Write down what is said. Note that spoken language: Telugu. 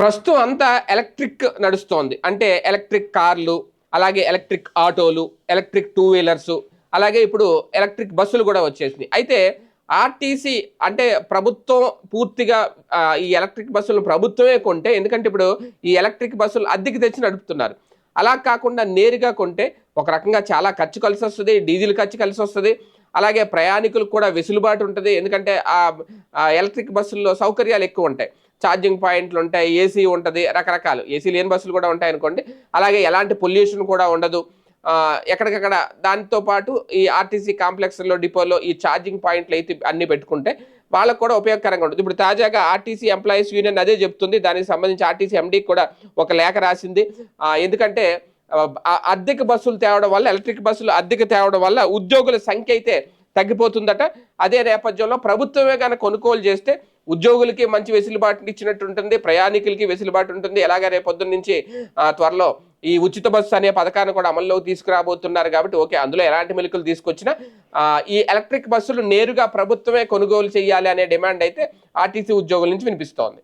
ప్రస్తుతం అంతా ఎలక్ట్రిక్ నడుస్తోంది. అంటే ఎలక్ట్రిక్ కార్లు అలాగే ఎలక్ట్రిక్ ఆటోలు ఎలక్ట్రిక్ టూ వీలర్స్ అలాగే ఇప్పుడు ఎలక్ట్రిక్ బస్సులు కూడా వచ్చేసినాయి. అయితే ఆర్టీసీ అంటే ప్రభుత్వం పూర్తిగా ఈ ఎలక్ట్రిక్ బస్సులు ప్రభుత్వమే కొంటే ఎందుకంటే ఇప్పుడు ఈ ఎలక్ట్రిక్ బస్సులు అద్దెకి తెచ్చి నడుపుతున్నారు. అలా కాకుండా నేరుగా కొంటే ఒక రకంగా చాలా ఖర్చు కలిసి వస్తుంది డీజిల్ ఖర్చు కలిసి వస్తుంది అలాగే ప్రయాణికులకు కూడా వెసులుబాటు ఉంటుంది. ఎందుకంటే ఆ ఎలక్ట్రిక్ బస్సుల్లో సౌకర్యాలు ఎక్కువ ఉంటాయి. ఛార్జింగ్ పాయింట్లు ఉంటాయి ఏసీ ఉంటుంది రకరకాలు. ఏసీ లేని బస్సులు కూడా ఉంటాయి అనుకోండి. అలాగే ఎలాంటి పొల్యూషన్ కూడా ఉండదు. ఎక్కడికక్కడ దాంతో పాటు ఈ ఆర్టీసీ కాంప్లెక్స్లో డిపోలో ఈ ఛార్జింగ్ పాయింట్లు అయితే అన్ని పెట్టుకుంటే వాళ్ళకు కూడా ఉపయోగకరంగా ఉంటుంది. ఇప్పుడు తాజాగా ఆర్టీసీ ఎంప్లాయీస్ యూనియన్ అదే చెప్తుంది. దానికి సంబంధించి ఆర్టీసీ ఎండీకి కూడా ఒక లేఖ రాసింది. ఎందుకంటే అద్దెకు బస్సులు తేవడం వల్ల ఎలక్ట్రిక్ బస్సులు అద్దెకు తేవడం వల్ల ఉద్యోగుల సంఖ్య అయితే తగ్గిపోతుందట. అదే నేపథ్యంలో ప్రభుత్వమే కనుక కొనుగోలు చేస్తే ఉద్యోగులకి మంచి వెసులుబాటు ఇచ్చినట్టు ఉంటుంది ప్రయాణికులకి వెసులుబాటు ఉంటుంది. ఎలాగ రేపొద్దున నుంచి త్వరలో ఈ ఉచిత బస్సు అనే పథకాన్ని కూడా అమల్లోకి తీసుకురాబోతున్నారు కాబట్టి ఓకే అందులో ఎలాంటి మెలుకులు తీసుకొచ్చినా ఈ ఎలక్ట్రిక్ బస్సులు నేరుగా ప్రభుత్వమే కొనుగోలు చేయాలి అనే డిమాండ్ అయితే ఆర్టీసీ ఉద్యోగుల నుంచి వినిపిస్తోంది.